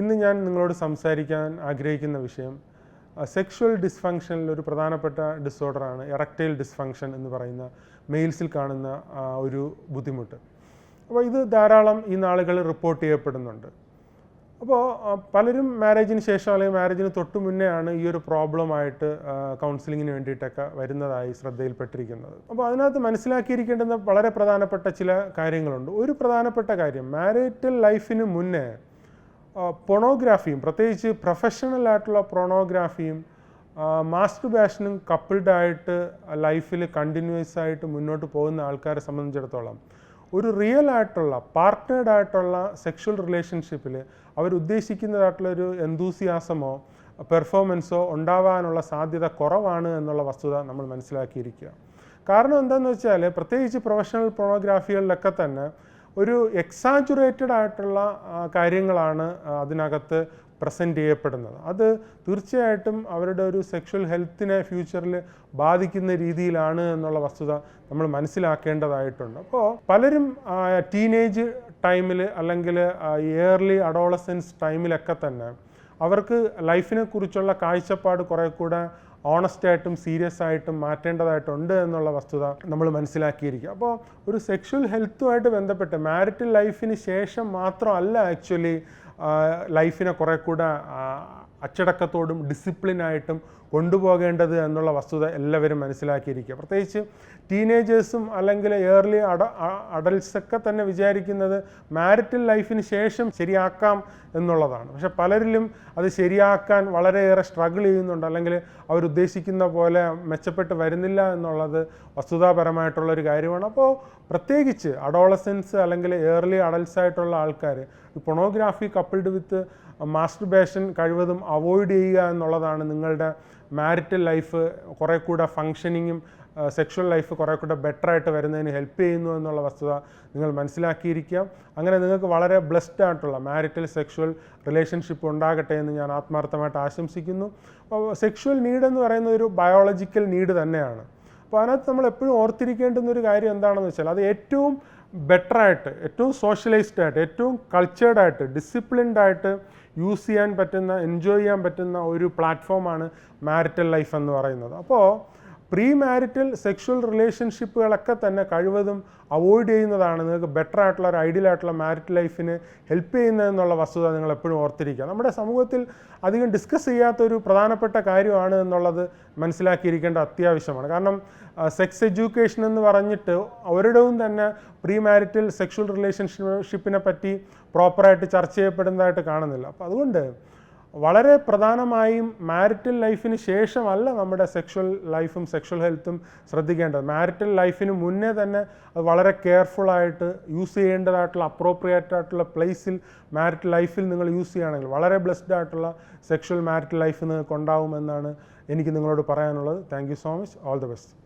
ഇന്ന് ഞാൻ നിങ്ങളോട് സംസാരിക്കാൻ ആഗ്രഹിക്കുന്ന വിഷയം സെക്ഷുവൽ ഡിസ്ഫങ്ഷനിൽ ഒരു പ്രധാനപ്പെട്ട ഡിസോർഡറാണ് എറക്റ്റൈൽ ഡിസ്ഫങ്ഷൻ എന്ന് പറയുന്ന മെയിൽസിൽ കാണുന്ന ഒരു ബുദ്ധിമുട്ട്. അപ്പോൾ ഇത് ധാരാളം ഈ നാളുകളിൽ റിപ്പോർട്ട് ചെയ്യപ്പെടുന്നുണ്ട്. അപ്പോൾ പലരും മാരേജിന് ശേഷം അല്ലെങ്കിൽ മാരേജിന് തൊട്ട് മുന്നേ ആണ് ഈ ഒരു പ്രോബ്ലമായിട്ട് കൗൺസിലിങ്ങിന് വേണ്ടിയിട്ടൊക്കെ വരുന്നതായി ശ്രദ്ധയിൽപ്പെട്ടിരിക്കുന്നത്. അപ്പോൾ അതിനകത്ത് മനസ്സിലാക്കിയിരിക്കേണ്ടുന്ന വളരെ പ്രധാനപ്പെട്ട ചില കാര്യങ്ങളുണ്ട്. ഒരു പ്രധാനപ്പെട്ട കാര്യം മാരേറ്റൽ ലൈഫിന് മുന്നേ പൊണോഗ്രാഫിയും പ്രത്യേകിച്ച് പ്രൊഫഷണൽ ആയിട്ടുള്ള പൊണോഗ്രാഫിയും മാസ്റ്റർ ബാഷനും കപ്പിൾഡ് ആയിട്ട് ലൈഫിൽ കണ്ടിന്യൂസ് ആയിട്ട് മുന്നോട്ട് പോകുന്ന ആൾക്കാരെ സംബന്ധിച്ചിടത്തോളം ഒരു റിയൽ ആയിട്ടുള്ള പാർട്ട്നേഡ് ആയിട്ടുള്ള സെക്ഷൽ റിലേഷൻഷിപ്പിൽ അവർ ഉദ്ദേശിക്കുന്നതായിട്ടുള്ള ഒരു എന്തൂസിയാസമോ പെർഫോമൻസോ ഉണ്ടാവാനുള്ള സാധ്യത കുറവാണ് എന്നുള്ള വസ്തുത നമ്മൾ മനസ്സിലാക്കിയിരിക്കുക. കാരണം എന്താണെന്ന് വെച്ചാൽ പ്രത്യേകിച്ച് പ്രൊഫഷണൽ പൊണോഗ്രാഫികളിലൊക്കെ തന്നെ ഒരു എക്സാജുറേറ്റഡ് ആയിട്ടുള്ള കാര്യങ്ങളാണ് അതിനകത്ത് പ്രസന്റ് ചെയ്യപ്പെടുന്നത്. അത് തീർച്ചയായിട്ടും അവരുടെ ഒരു സെക്ഷൽ ഹെൽത്തിനെ ഫ്യൂച്ചറിൽ ബാധിക്കുന്ന രീതിയിലാണ് എന്നുള്ള വസ്തുത നമ്മൾ മനസ്സിലാക്കേണ്ടതായിട്ടുണ്ട്. അപ്പോൾ പലരും ടീനേജ് ടൈമിൽ അല്ലെങ്കിൽ ഇയർലി അഡോളസൻസ് ടൈമിലൊക്കെ തന്നെ അവർക്ക് ലൈഫിനെ കുറിച്ചുള്ള കാഴ്ചപ്പാട് കുറേ കൂടെ ഓണസ്റ്റ് ആയിട്ടും സീരിയസ് ആയിട്ടും മാറ്റേണ്ടതായിട്ടുണ്ട് എന്നുള്ള വസ്തുത നമ്മൾ മനസ്സിലാക്കിയിരിക്കുക. അപ്പോൾ ഒരു സെക്ഷൽ ഹെൽത്തുമായിട്ട് ബന്ധപ്പെട്ട് മാരിറ്റൽ ലൈഫിന് ശേഷം മാത്രമല്ല ആക്ച്വലി ലൈഫിനെ കുറേ കൂടെ അച്ചടക്കത്തോടും ഡിസിപ്ലിനായിട്ടും കൊണ്ടുപോകേണ്ടത് എന്നുള്ള വസ്തുത എല്ലാവരും മനസ്സിലാക്കിയിരിക്കുക. പ്രത്യേകിച്ച് ടീനേജേഴ്സും അല്ലെങ്കിൽ ഏർലി അഡ അഡൽസൊക്കെ തന്നെ വിചാരിക്കുന്നത് മാരിറ്റൽ ലൈഫിന് ശേഷം ശരിയാക്കാം എന്നുള്ളതാണ്. പക്ഷെ പലരിലും അത് ശരിയാക്കാൻ വളരെയേറെ സ്ട്രഗിൾ ചെയ്യുന്നുണ്ട്. അല്ലെങ്കിൽ അവരുദ്ദേശിക്കുന്ന പോലെ മെച്ചപ്പെട്ട് വരുന്നില്ല എന്നുള്ളത് വസ്തുതാപരമായിട്ടുള്ളൊരു കാര്യമാണ്. അപ്പോൾ പ്രത്യേകിച്ച് അഡോളസൻസ് അല്ലെങ്കിൽ ഏർലി അഡൽസ് ആയിട്ടുള്ള ആൾക്കാർ പൊണോഗ്രാഫി കപ്പിൾഡ് വിത്ത് മാസ്റ്റർബേഷൻ കഴിവതും അവോയ്ഡ് ചെയ്യുക എന്നുള്ളതാണ് നിങ്ങളുടെ മാരിറ്റൽ ലൈഫ് കുറേ കൂടെ ഫങ്ഷനിങ്ങും സെക്ഷൽ ലൈഫ് കുറേ കൂടെ ബെറ്റർ ആയിട്ട് വരുന്നതിന് ഹെൽപ്പ് ചെയ്യുന്നു എന്നുള്ള വസ്തുത നിങ്ങൾ മനസ്സിലാക്കിയിരിക്കാം. അങ്ങനെ നിങ്ങൾക്ക് വളരെ ബ്ലെസ്ഡ് ആയിട്ടുള്ള മാരിറ്റൽ സെക്ഷൽ റിലേഷൻഷിപ്പ് ഉണ്ടാകട്ടെ എന്ന് ഞാൻ ആത്മാർത്ഥമായിട്ട് ആശംസിക്കുന്നു. സെക്ഷൽ നീഡ് എന്ന് പറയുന്നത് ഒരു ബയോളജിക്കൽ നീഡ് തന്നെയാണ്. അപ്പോൾ അതിനകത്ത് നമ്മൾ എപ്പോഴും ഓർത്തിരിക്കേണ്ടുന്ന ഒരു കാര്യം എന്താണെന്ന് വെച്ചാൽ അത് ഏറ്റവും ബെറ്ററായിട്ട് ഏറ്റവും സോഷ്യലൈസ്ഡ് ആയിട്ട് ഏറ്റവും കൾച്ചേർഡ് ആയിട്ട് ഡിസിപ്ലിൻഡ് ആയിട്ട് യൂസ് ചെയ്യാൻ പറ്റുന്ന എൻജോയ് ചെയ്യാൻ പറ്റുന്ന ഒരു പ്ലാറ്റ്ഫോമാണ് മാരിറ്റൽ ലൈഫ് എന്ന് പറയുന്നത്. അപ്പോൾ പ്രീ മാരിറ്റൽ സെക്ഷൽ റിലേഷൻഷിപ്പുകളൊക്കെ തന്നെ കഴിവതും അവോയ്ഡ് ചെയ്യുന്നതാണ്. നിങ്ങൾക്ക് ബെറ്റർ ആയിട്ടുള്ള ഒരു ഐഡിയൽ ആയിട്ടുള്ള മാരിറ്റ് ലൈഫിന് ഹെൽപ്പ് ചെയ്യുന്നതെന്നുള്ള വസ്തുത നിങ്ങൾ എപ്പോഴും ഓർത്തിരിക്കുക. നമ്മുടെ സമൂഹത്തിൽ അധികം ഡിസ്കസ് ചെയ്യാത്തൊരു പ്രധാനപ്പെട്ട കാര്യമാണ് എന്നുള്ളത് മനസ്സിലാക്കിയിരിക്കേണ്ട അത്യാവശ്യമാണ്. കാരണം സെക്സ് എഡ്യൂക്കേഷൻ എന്ന് പറഞ്ഞിട്ട് ഒരിടവും തന്നെ പ്രീ മാരിറ്റൽ സെക്ഷൽ റിലേഷൻഷിപ്പിനെ പറ്റി പ്രോപ്പറായിട്ട് ചർച്ച ചെയ്യപ്പെടുന്നതായിട്ട് കാണുന്നില്ല. അപ്പോൾ അതുകൊണ്ട് വളരെ പ്രധാനമായും മാരിറ്റൽ ലൈഫിന് ശേഷമല്ല നമ്മുടെ സെക്ഷൽ ലൈഫും സെക്ഷൽ ഹെൽത്തും ശ്രദ്ധിക്കേണ്ടത്. മാരിറ്റൽ ലൈഫിന് മുന്നേ തന്നെ അത് വളരെ കെയർഫുള്ളായിട്ട് യൂസ് ചെയ്യേണ്ടതായിട്ടുള്ള അപ്രോപ്രിയേറ്റ് ആയിട്ടുള്ള പ്ലേസിൽ മാരിറ്റൽ ലൈഫിൽ നിങ്ങൾ യൂസ് ചെയ്യുകയാണെങ്കിൽ വളരെ ബ്ലെസ്ഡ് ആയിട്ടുള്ള സെക്ഷൽ മാരിറ്റൽ ലൈഫ് നിങ്ങൾക്ക് ഉണ്ടാവുമെന്നാണ് എനിക്ക് നിങ്ങളോട് പറയാനുള്ളത്. Thank so much all the best